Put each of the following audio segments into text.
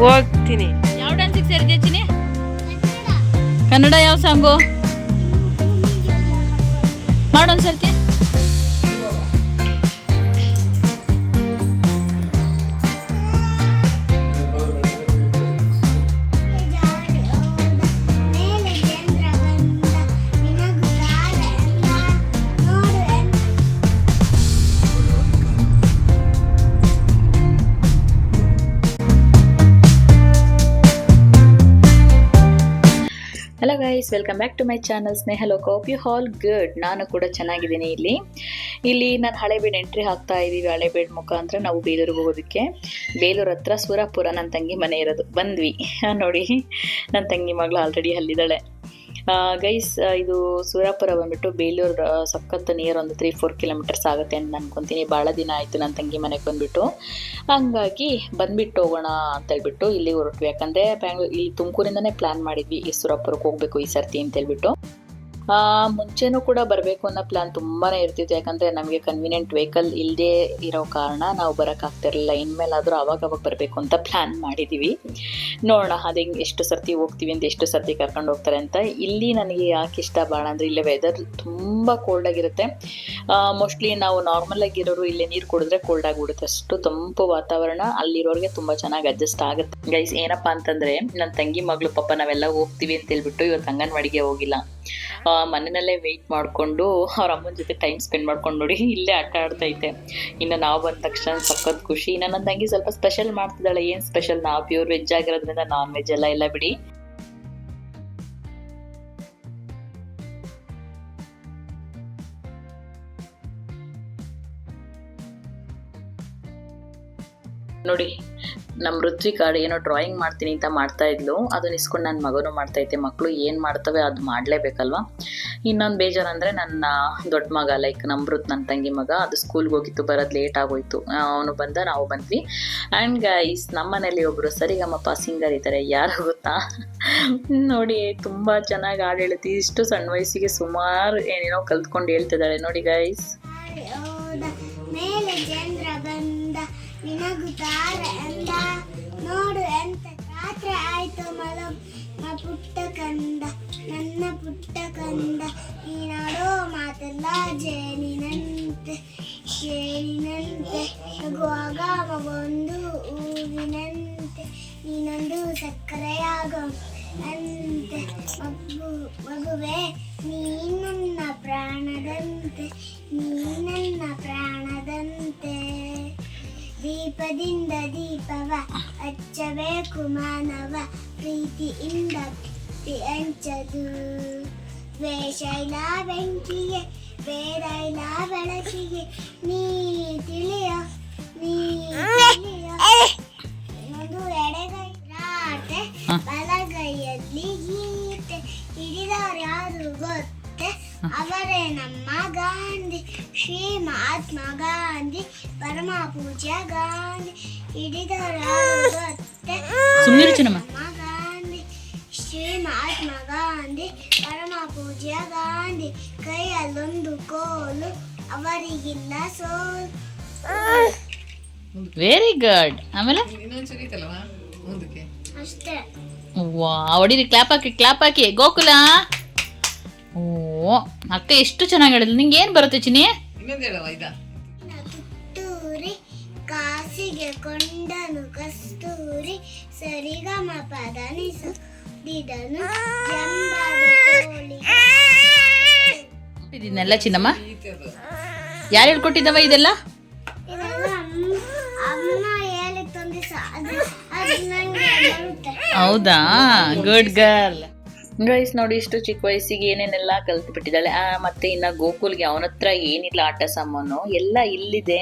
ಹೋಗ್ತೀನಿ. ಯಾವ ಡ್ಯಾನ್ಸಿಗೆ ಸೇರಿದೆ ಕನ್ನಡ ಯಾವ song ಮಾಡೊಂದ್ಸರ್ತಿ welcome back to my channel Sneha Loka you all good ನಾನು ಕೂಡ ಚೆನ್ನಾಗಿದ್ದೀನಿ ಇಲ್ಲಿ ಇಲ್ಲಿ ನಾನು ಹಳೆಬೀಡು ಎಂಟ್ರಿ ಹಾಕ್ತಾ ಇದ್ದೀವಿ ಹಳೆಬೀಡು ಮುಖಾಂತರ ನಾವು ಬೇಲೂರಿಗೆ ಹೋಗೋದಕ್ಕೆ ಬೇಲೂರು ಹತ್ರ ಸುರಪುರ ನನ್ನ ತಂಗಿ ಮನೆ ಇರೋದು ಬಂದ್ವಿ ನೋಡಿ ನನ್ನ ತಂಗಿ ಮಗಳು ಆಲ್ರೆಡಿ ಅಲ್ಲಿದ್ದಾಳೆ ಗೈಸ್ ಇದು ಸೂರಾಪುರ ಬಂದ್ಬಿಟ್ಟು ಬೇಲೂರು ಸಖತ್ ನಿಯರ್ ಒಂದು ತ್ರೀ ಫೋರ್ ಕಿಲೋಮೀಟರ್ಸ್ ಆಗುತ್ತೆ ಅಂತ ಅನ್ಕೊಂತೀನಿ. ಭಾಳ ದಿನ ಆಯಿತು ನನ್ನ ತಂಗಿ ಮನೆಗೆ ಬಂದ್ಬಿಟ್ಟು. ಹಂಗಾಗಿ ಬಂದ್ಬಿಟ್ಟು ಹೋಗೋಣ ಅಂತ ಹೇಳ್ಬಿಟ್ಟು ಇಲ್ಲಿ ಹೊರಟ್ವಿ. ಯಾಕಂದರೆ ಬ್ಯಾಂಗ್ಳೂರು ಇಲ್ಲಿ ತುಮಕೂರಿಂದನೇ ಪ್ಲ್ಯಾನ್ ಮಾಡಿದ್ವಿ ಈ ಸೂರಾಪುರಕ್ಕೆ ಹೋಗಬೇಕು ಈ ಸರ್ತಿ ಅಂತ ಹೇಳ್ಬಿಟ್ಟು. ಮುಂಚೆನೂ ಕೂಡ ಬರಬೇಕು ಅನ್ನೋ ಪ್ಲ್ಯಾನ್ ತುಂಬಾ ಇರ್ತಿತ್ತು. ಯಾಕಂದರೆ ನಮಗೆ ಕನ್ವೀನಿಯಂಟ್ ವೆಹಿಕಲ್ ಇಲ್ಲದೆ ಇರೋ ಕಾರಣ ನಾವು ಬರೋಕ್ಕಾಗ್ತಿರಲಿಲ್ಲ. ಇನ್ಮೇಲಾದರೂ ಅವಾಗ ಅವಾಗ ಬರಬೇಕು ಅಂತ ಪ್ಲ್ಯಾನ್ ಮಾಡಿದ್ದೀವಿ ನೋಡೋಣ ಅದು ಹೆಂಗೆ, ಎಷ್ಟು ಸರ್ತಿ ಹೋಗ್ತೀವಿ ಅಂತ, ಎಷ್ಟು ಸರ್ತಿ ಕರ್ಕೊಂಡು ಹೋಗ್ತಾರೆ ಅಂತ. ಇಲ್ಲಿ ನನಗೆ ಯಾಕೆ ಇಷ್ಟ ಭಾಳ ಅಂದರೆ ಇಲ್ಲೇ ವೆದರ್ ತುಂಬ ಕೋಲ್ಡ್ ಆಗಿರುತ್ತೆ. ಮೋಸ್ಟ್ಲಿ ನಾವು ನಾರ್ಮಲ್ ಆಗಿರೋರು ಇಲ್ಲಿ ನೀರು ಕುಡಿದ್ರೆ ಕೋಲ್ಡ್ ಆಗಿಬಿಡುತ್ತೆ. ಅಷ್ಟು ತಂಪು ವಾತಾವರಣ. ಅಲ್ಲಿರೋರಿಗೆ ತುಂಬ ಚೆನ್ನಾಗಿ ಅಡ್ಜಸ್ಟ್ ಆಗುತ್ತೆ. ಗೈಸ್ ಏನಪ್ಪ ಅಂತಂದರೆ ನನ್ನ ತಂಗಿ ಮಗಳು ಪಾಪ ನಾವೆಲ್ಲ ಹೋಗ್ತೀವಿ ಅಂತ ಹೇಳ್ಬಿಟ್ಟು ಇವತ್ತು ಅಂಗನವಾಡಿಗೆ ಹೋಗಿಲ್ಲ. ಮನೆಯಲ್ಲೇ ವೆಯ್ಟ್ ಮಾಡಿಕೊಂಡು ಅವ್ರ ಅಮ್ಮನ ಜೊತೆ ಟೈಮ್ ಸ್ಪೆಂಡ್ ಮಾಡ್ಕೊಂಡು ನೋಡಿ ಇಲ್ಲೇ ಆಟ ಆಡ್ತೈತೆ. ಇನ್ನು ನಾವು ಬಂದ ತಕ್ಷಣ ಸಖತ್ ಖುಷಿ. ಇನ್ನು ನನ್ನ ತಂಗಿ ಸ್ವಲ್ಪ ಸ್ಪೆಷಲ್ ಮಾಡ್ತಿದ್ದಾಳೆ. ಏನು ಸ್ಪೆಷಲ್ ನಾವು ಪ್ಯೂರ್ ವೆಜ್ ಆಗಿರೋದ್ರಿಂದ ನಾನ್ ವೆಜ್ ಎಲ್ಲ ಇಲ್ಲ ಬಿಡಿ. ನೋಡಿ ನಮ್ಮ ಋತ್ವಿಕಾ ಏನೋ ಡ್ರಾಯಿಂಗ್ ಮಾಡ್ತೀನಿ ಅಂತ ಮಾಡ್ತಾ ಇದ್ಲು. ಅದನ್ನ ಇಸ್ಕೊಂಡು ನನ್ನ ಮಗನೂ ಮಾಡ್ತಾ ಇದ್ದೆ. ಮಕ್ಕಳು ಏನು ಮಾಡ್ತವೆ ಅದು ಮಾಡಲೇಬೇಕಲ್ವ? ಇನ್ನೊಂದು ಬೇಜಾರು ಅಂದರೆ ನನ್ನ ದೊಡ್ಡ ಮಗ ಲೈಕ್ ನಮ್ರತ್ ನನ್ನ ತಂಗಿ ಮಗ, ಅದು ಸ್ಕೂಲ್ಗೆ ಹೋಗಿತ್ತು, ಬರೋದು ಲೇಟ್ ಆಗೋಯ್ತು. ಅವನು ಬಂದ, ನಾವು ಬಂದ್ವಿ. ಆ್ಯಂಡ್ ಗೈಸ್ ನಮ್ಮ ಮನೇಲಿ ಒಬ್ಬರು ಸರಿಗಮ್ಮಪ್ಪ ಸಿಂಗರ್ ಇದ್ದಾರೆ ಯಾರು ಗೊತ್ತಾ? ನೋಡಿ, ತುಂಬ ಚೆನ್ನಾಗಿ ಹಾಡು ಹೇಳುತ್ತೆ ಇಷ್ಟು ಸಣ್ಣ ವಯಸ್ಸಿಗೆ ಸುಮಾರು ಏನೇನೋ ಕಲ್ತ್ಕೊಂಡು ಹೇಳ್ತಿದ್ದಾಳೆ ನೋಡಿ ಗೈಸ್ ಮೇಲೆ ಬಂದ ನೋಡು ಎಂತ ರಾತ್ರಿ ಆಯ್ತು ಮಲ. ಪುಟ್ಟ ಕಂದ ನನ್ನ ಪುಟ್ಟ ಕಂದ. ನೀನಾಡೋ ಮಾತೆಲ್ಲ ಜೇನಿನಂತೆ ದೀಪದಿಂದ ದೀಪವ ಹಚ್ಚಬೇಕು ಮಾನವ ಪ್ರೀತಿಯಿಂದ ಪ್ರೀತಿ ಹಂಚದು ವೇಷೈಲ ಬೆಂಕಿಗೆ ಬೇರೈಲ ಬೆಳಕಿಗೆ ನೀ ತಿಳಿಯ ನೀ ಒಂದು ಎಡೆಗೈ ರಾಟೆ ಬಲಗೈಯಲ್ಲಿ ಗೀತೆ ಹಿಡಿದವರು ಯಾರು ಗೊತ್ತೆ? ಅವರೇ ನಮ್ಮ ಗಾಂಧಿ ಶ್ರೀ ಮಹಾತ್ಮ ಗಾಂಧಿ. ಪರಮ ಪೂಜ್ಯ ಗಾಂಧಿ ಹಿಡಿದವರು ಯಾರು ಗೊತ್ತೆ ಸುಮ್ಮನಿರು ಚಿನ್ನಮ್ಮ ನಮ್ಮ ಗಾಂಧಿ ಶ್ರೀ ಮಹಾತ್ಮ ಗಾಂಧಿ ಪರಮ ಪೂಜ್ಯ ಗಾಂಧಿ ಕೈಯಲ್ಲೊಂದು ಕೋಲು ಅವರಿಗಿಲ್ಲ ಸೋಲು ವೆರಿ ಗುಡ್ ಆಮೇಲೆ ಅಷ್ಟೇ ವಾ ಹೊಡೀರಿ ಕ್ಲಾಪ್ ಹಾಕಿ ಕ್ಲಾಪ್ ಹಾಕಿ ಗೋಕುಲ ಓ ಅಕ್ಕ ಎಷ್ಟು ಚೆನ್ನಾಗಿ ಹೇಳಿದ್ಲು ನಿಂಗೆ ಏನು ಬರುತ್ತೆ ಚಿನಿ ತುತ್ತೂರಿ ಕೊಂಡನು ಕಸ್ತೂರಿ ಜಂಬದ ಕೋಳಿಗೆ ಇದನ್ನೆಲ್ಲ ಚಿನ್ನಮ್ಮ ಯಾರು ಹೇಳ್ಕೊಟ್ಟಿದ್ದವ ಇದೆಲ್ಲ ಹೌದಾ ಗುಡ್ ಗರ್ಲ್ ಗೈಸ್ ನೋಡಿ ಇಷ್ಟು ಚಿಕ್ಕ ವಯಸ್ಸಿಗೆ ಏನೇನೆಲ್ಲ ಕಲ್ತು ಬಿಟ್ಟಿದ್ದಾಳೆ ಮತ್ತೆ ಇನ್ನ ಗೋಕುಲ್ಗೆ ಅವನ ಹತ್ರ ಏನಿಲ್ಲ ಆಟ ಸಾಮಾನು. ಎಲ್ಲ ಇಲ್ಲಿದೆ.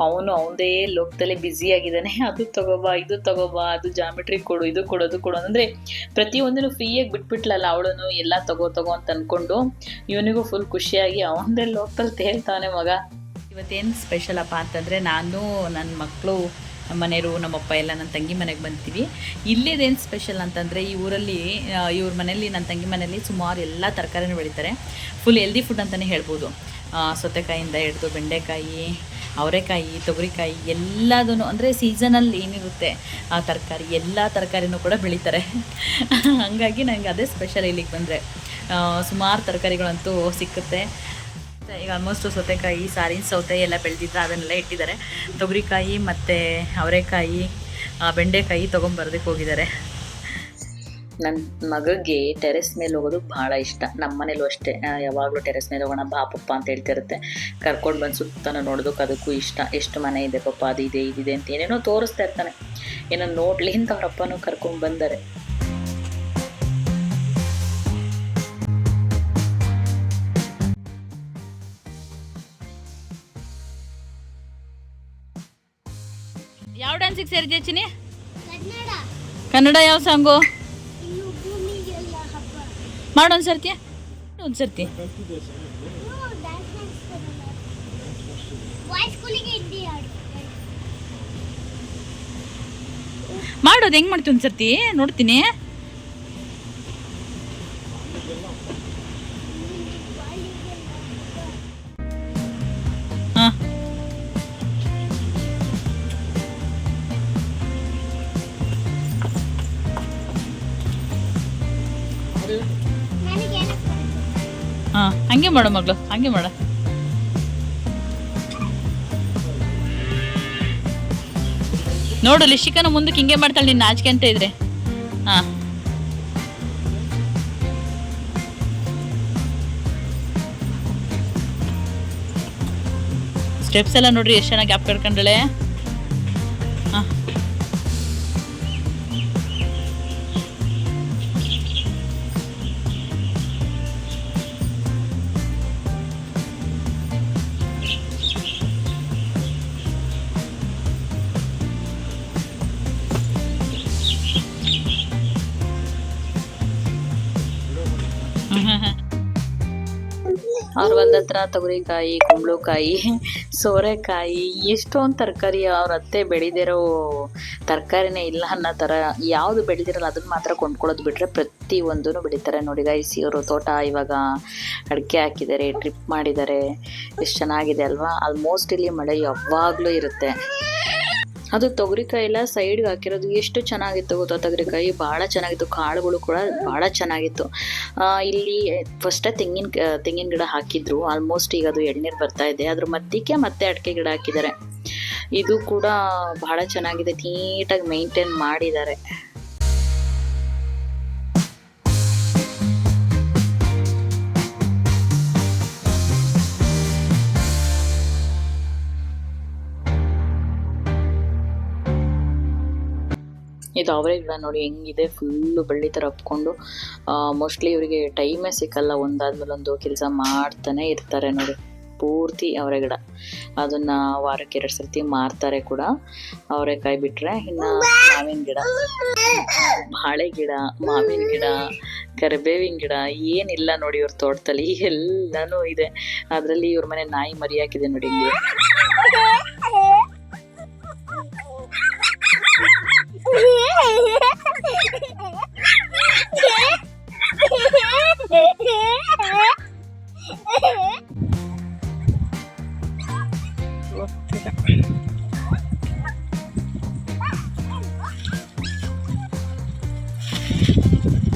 ಅವನು ಅವನದೇ ಲೋಕದಲ್ಲೇ ಬ್ಯುಸಿ ಆಗಿದ್ದಾನೆ. ಅದು ತಗೋಬಾ, ಇದು ತಗೋಬಾ, ಅದು ಜಾಮಿಟ್ರಿ ಕೊಡು, ಇದು ಕೊಡು, ಅದು ಕೊಡು ಅಂದರೆ ಪ್ರತಿಯೊಂದನ್ನು ಫ್ರೀಯಾಗಿ ಬಿಟ್ಬಿಟ್ಲಲ್ಲ ಅವಳನು ಎಲ್ಲ ತಗೋ ತಗೋ ಅಂತ ಅಂದ್ಕೊಂಡು ಇವನಿಗೂ ಫುಲ್ ಖುಷಿಯಾಗಿ ಅವನದೇ ಲೋಕದಲ್ಲಿ ತೇಳ್ತಾನೆ ಮಗ. ಇವತ್ತೇನು ಸ್ಪೆಷಲ್ ಅಪ್ಪ ಅಂತಂದರೆ ನಾನು ನನ್ನ ಮಕ್ಕಳು ನಮ್ಮ ಮನೆಯವರು ನಮ್ಮಪ್ಪ ಎಲ್ಲ ನನ್ನ ತಂಗಿ ಮನೆಗೆ ಬಂತೀವಿ ಇಲ್ಲಿದೇನು ಸ್ಪೆಷಲ್ ಅಂತಂದರೆ, ಈ ಊರಲ್ಲಿ ಇವ್ರ ಮನೇಲಿ ನನ್ನ ತಂಗಿ ಮನೆಯಲ್ಲಿ ಸುಮಾರು ಎಲ್ಲ ತರಕಾರಿನೂ ಬೆಳೀತಾರೆ. ಫುಲ್ ಹೆಲ್ದಿ ಫುಡ್ ಅಂತಲೇ ಹೇಳ್ಬೋದು. ಸೌತೆಕಾಯಿಂದ ಹಿಡಿದು ಬೆಂಡೆಕಾಯಿ, ಅವರೆಕಾಯಿ, ತೊಗರಿಕಾಯಿ ಎಲ್ಲದೂ ಅಂದರೆ ಸೀಸನಲ್ಲಿ ಏನಿರುತ್ತೆ, ಆ ತರಕಾರಿ, ಎಲ್ಲ ತರಕಾರಿನೂ ಕೂಡ ಬೆಳೀತಾರೆ. ಹಾಗಾಗಿ ನನಗೆ ಅದೇ ಸ್ಪೆಷಲ್ ಇಲ್ಲಿಗೆ ಬಂದರೆ. ಸುಮಾರು ತರಕಾರಿಗಳಂತೂ ಸಿಕ್ಕುತ್ತೆ. ಈಗ ಆಲ್ಮೋಸ್ಟ್ ಸೌತೆಕಾಯಿ, ಸಾರಿನ, ಸೌತೆ ಎಲ್ಲ ಬೆಳೆದಿದ್ರೆ ಅದನ್ನೆಲ್ಲ ಇಟ್ಟಿದ್ದಾರೆ. ತೊಗರಿಕಾಯಿ ಮತ್ತು ಅವರೆಕಾಯಿ ಬೆಂಡೆಕಾಯಿ ತೊಗೊಂಬರೋದಕ್ಕೆ ಹೋಗಿದ್ದಾರೆ. ನನ್ನ ಮಗಗೆ ಟೆರೆಸ್ ಮೇಲೆ ಹೋಗೋದು ಭಾಳ ಇಷ್ಟ. ನಮ್ಮ ಮನೇಲೂ ಅಷ್ಟೇ. ಯಾವಾಗಲೂ ಟೆರೆಸ್ ಮೇಲೆ ಹೋಗೋಣ, ಬಾ ಪಪ್ಪ ಅಂತ ಹೇಳ್ತಿರುತ್ತೆ. ಕರ್ಕೊಂಡು ಬಂದು ಸುತ್ತನ ನೋಡೋದಕ್ಕೆ ಅದಕ್ಕೂ ಇಷ್ಟ. ಎಷ್ಟು ಮನೆ ಇದೆ ಪಪ್ಪ ಅದಿದೆ ಇದಿದೆ ಅಂತ ಏನೇನೋ ತೋರಿಸ್ತಾ ಇರ್ತಾನೆ. ಏನೋ ನೋಡ್ಲಿ ಅಂತ ಕರ್ಕೊಂಡು ಬಂದರೆ. ಡ್ಯಾನ್ಸಿಗೆ ಸೇರಿದ್ಯಾ ಚಿನಿ ಕನ್ನಡ. ಯಾವ ಸಾಂಗು? ಮಾಡೊಂದು ಸರ್ತಿ. ಒಂದು ಸರ್ತಿ. ಮಾಡೋದು ಹೆಂಗೆ ಮಾಡ್ತೀವಿ ಒಂದು ಸರ್ತಿ? ನೋಡ್ತೀನಿ. ಹಂಗೆ ಮಾಡು ಮಗಳು, ಹಂಗೆ ಮಾಡ. ನೋಡು, ಲಿಶಿಕನ ಮುಂದಕ್ಕೆ ಹಿಂಗೆ ಮಾಡ್ತಾಳೆ ನಿನ್ನ ನಾಚಿಕೆ ಅಂತ ಇದ್ರೆ. ಹಾ. ಸ್ಟೆಪ್ಸ್ ಎಲ್ಲ ನೋಡ್ರಿ, ಎಷ್ಟು ಚೆನ್ನಾಗಿ ಗ್ಯಾಪ್ ಕಡ್ಕೊಂಡಳೆ ಅವ್ರ ಹೊಲ್ದ ಹತ್ರ ತೊಗರಿಕಾಯಿ, ಕುಂಬಳಕಾಯಿ, ಸೋರೆಕಾಯಿ, ಎಷ್ಟೊಂದು ತರಕಾರಿ ಅವ್ರ ಅತ್ತೆ ಬೆಳೆದಿರೋ ತರಕಾರಿನೇ ಇಲ್ಲ ಅನ್ನೋ ಥರ ಯಾವುದು ಬೆಳೆದಿರಲ್ಲ ಅದನ್ನ ಮಾತ್ರ ಕೊಂಡ್ಕೊಳ್ಳೋದು ಬಿಟ್ಟರೆ ಪ್ರತಿಯೊಂದೂ ಬೆಳೀತಾರೆ. ನೋಡಿ ಗೈಸಿ ಇವರು ತೋಟ ಇವಾಗ ಅಡಿಕೆ ಹಾಕಿದ್ದಾರೆ ಟ್ರಿಪ್ ಮಾಡಿದ್ದಾರೆ. ಎಷ್ಟು ಚೆನ್ನಾಗಿದೆ ಅಲ್ವಾ? ಆಲ್ಮೋಸ್ಟ್ ಇಲ್ಲಿ ಮಳೆ ಯಾವಾಗಲೂ ಇರುತ್ತೆ. ಅದು ತೊಗರಿಕಾಯಿ ಎಲ್ಲ ಸೈಡ್ಗೆ ಹಾಕಿರೋದು. ಎಷ್ಟು ಚೆನ್ನಾಗಿತ್ತು ಗೊತ್ತಾ ತೊಗರಿಕಾಯಿ? ಭಾಳ ಚೆನ್ನಾಗಿತ್ತು. ಕಾಳುಗಳು ಕೂಡ ಭಾಳ ಚೆನ್ನಾಗಿತ್ತು. ಇಲ್ಲಿ ಫಸ್ಟೇ ತೆಂಗಿನ ತೆಂಗಿನ ಗಿಡ ಹಾಕಿದ್ರು. ಆಲ್ಮೋಸ್ಟ್ ಈಗ ಅದು ಎಳ್ನೀರು ಬರ್ತಾ ಇದೆ. ಅದ್ರ ಮಧ್ಯಕ್ಕೆ ಮತ್ತೆ ಅಡಿಕೆ ಗಿಡ ಹಾಕಿದ್ದಾರೆ. ಇದು ಕೂಡ ಬಹಳ ಚೆನ್ನಾಗಿದೆ. ನೀಟಾಗಿ ಮೇಂಟೈನ್ ಮಾಡಿದ್ದಾರೆ. ಇದು ಅವರೇ ಗಿಡ ನೋಡಿ, ಹೆಂಗಿದೆ ಫುಲ್ಲು ಬಳ್ಳಿ ಥರ ಹಬ್ಕೊಂಡು ಮೋಸ್ಟ್ಲಿ ಇವರಿಗೆ ಟೈಮೇ ಸಿಕ್ಕಲ್ಲ, ಒಂದಾದ್ಮೇಲೆ ಒಂದು ಕೆಲಸ ಮಾಡ್ತಾನೆ ಇರ್ತಾರೆ ನೋಡಿ. ಪೂರ್ತಿ ಅವರೇ ಗಿಡ. ಅದನ್ನ ವಾರಕ್ಕೆ ಎರಡು ಸರ್ತಿ ಮಾರ್ತಾರೆ ಕೂಡ. ಅವರೆಕಾಯಿ ಬಿಟ್ರೆ ಇನ್ನು ಮಾವಿನ ಗಿಡ. ಬಾಳೆ ಗಿಡ, ಮಾವಿನ ಗಿಡ, ಕರಿಬೇವಿನ ಗಿಡ, ಏನಿಲ್ಲ ನೋಡಿ ಇವ್ರ ತೋಟದಲ್ಲಿ. ಎಲ್ಲನೂ ಇದೆ. ಅದರಲ್ಲಿ ಇವ್ರ ಮನೆ ನಾಯಿ ಮರಿ ಹಾಕಿದೆ ನೋಡಿ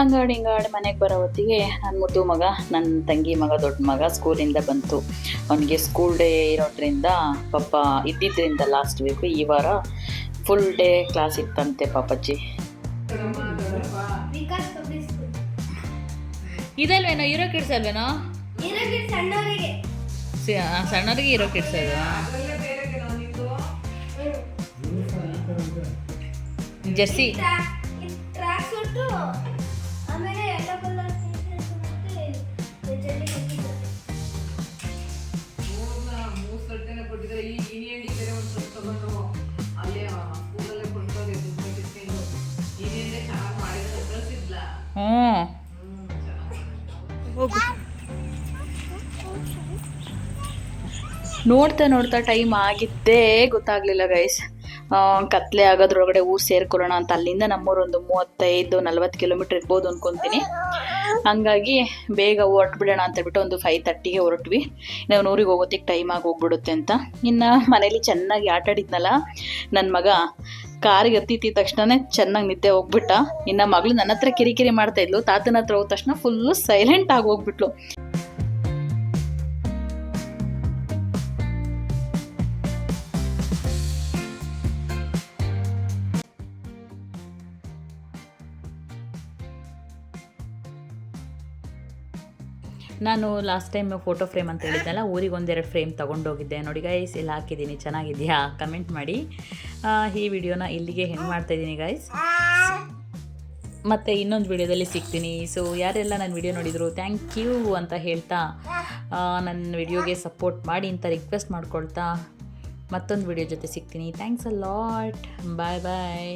ಹಂಗಾಡಿ ಹಿಂಗಾಡಿ ಮನೆಗೆ ಬರೋ ಹೊತ್ತಿಗೆ ನನ್ನ ಮುದ್ದು ಮಗ ನನ್ನ ತಂಗಿ ಮಗ ದೊಡ್ಡ ಮಗ ಸ್ಕೂಲಿಂದ ಬಂತು. ಅವನಿಗೆ ಸ್ಕೂಲ್ ಡೇ ಇರೋದ್ರಿಂದ ಪಾಪ ಇದ್ದಿದ್ದರಿಂದ ಲಾಸ್ಟ್ ವೀಕು ಈ ವಾರ ಫುಲ್ ಡೇ ಕ್ಲಾಸ್ ಇತ್ತಂತೆ ಪಾಪಜ್ಜಿ. ಇದಲ್ವೇನೋ ಇರೋ ಕಿಡ್ಸ್ ಅಲ್ವೇನೋ? ಸಣ್ಣವರಿಗೆ. ಸಣ್ಣವ್ರಿಗೆ ಇರೋ ಕಿಡ್ಸ್ ಅದು. ಜೆರ್ಸಿ ನೋಡ್ತಾ ನೋಡ್ತಾ ಟೈಮ್ ಆಗಿದ್ದೇ ಗೊತ್ತಾಗ್ಲಿಲ್ಲ ಗೈಸ್ ಕತ್ಲೆ ಆಗೋದ್ರೊಳಗಡೆ ಊರು ಸೇರ್ಕೊಳ್ಳೋಣ ಅಂತ ಅಲ್ಲಿಂದ ನಮ್ಮೂರೊಂದು ಮೂವತ್ತೈದು ನಲ್ವತ್ತು ಕಿಲೋಮೀಟರ್ ಇರ್ಬೋದು ಅನ್ಕೊಂತೀನಿ. ಹಂಗಾಗಿ ಬೇಗ ಹೊರಟ್ಬಿಡೋಣ ಅಂತ ಹೇಳ್ಬಿಟ್ಟು ಒಂದು ಫೈವ್ ತರ್ಟಿಗೆ ಹೊರಟ್ವಿ. ನಾವು ಊರಿಗೆ ಹೋಗೋತಿಗೆ ಟೈಮ್ ಆಗಿ ಹೋಗ್ಬಿಡುತ್ತೆ ಅಂತ. ಇನ್ನು ಮನೇಲಿ ಚೆನ್ನಾಗಿ ಆಟ ಆಡಿದ್ನಲ್ಲ ನನ್ನ ಮಗ ಕಾರಿಗೆ ಹತ್ತಿದ ತಕ್ಷಣ ಚೆನ್ನಾಗಿ ನಿದ್ದೆ ಹೋಗ್ಬಿಟ್ಟ. ಇನ್ನು ಮಗಳು ನನ್ನ ಹತ್ರ ಕಿರಿಕಿರಿ ಮಾಡ್ತಾ ಇದ್ಲು, ತಾತನ ಹತ್ರ ಹೋದ ತಕ್ಷಣ ಫುಲ್ಲು ಸೈಲೆಂಟ್ ಆಗಿ ಹೋಗ್ಬಿಟ್ಲು. ನಾನು ಲಾಸ್ಟ್ ಟೈಮ್ ಫೋಟೋ ಫ್ರೇಮ್ ಅಂತ ಹೇಳಿದ್ನಲ್ಲ ಊರಿಗೆ ಒಂದೆರಡು ಫ್ರೇಮ್ ತೊಗೊಂಡೋಗಿದ್ದೆ. ನೋಡಿ ಗೈಸ್ ಇಲ್ಲಿ ಹಾಕಿದ್ದೀನಿ. ಚೆನ್ನಾಗಿದೆಯಾ? ಕಮೆಂಟ್ ಮಾಡಿ. ಈ ವಿಡಿಯೋನ ಇಲ್ಲಿಗೆ ಹೆಂಗೆ ಮಾಡ್ತಾಯಿದ್ದೀನಿ ಗೈಸ್ ಮತ್ತು ಇನ್ನೊಂದು ವಿಡಿಯೋದಲ್ಲಿ ಸಿಗ್ತೀನಿ. ಸೊ ಯಾರೆಲ್ಲ ನನ್ನ ವಿಡಿಯೋ ನೋಡಿದರು ಥ್ಯಾಂಕ್ ಯು ಅಂತ ಹೇಳ್ತಾ ನನ್ನ ವಿಡಿಯೋಗೆ ಸಪೋರ್ಟ್ ಮಾಡಿ ಅಂತ ರಿಕ್ವೆಸ್ಟ್ ಮಾಡ್ಕೊಳ್ತಾ, ಮತ್ತೊಂದು ವಿಡಿಯೋ ಜೊತೆ ಸಿಗ್ತೀನಿ. Thanks a lot bye bye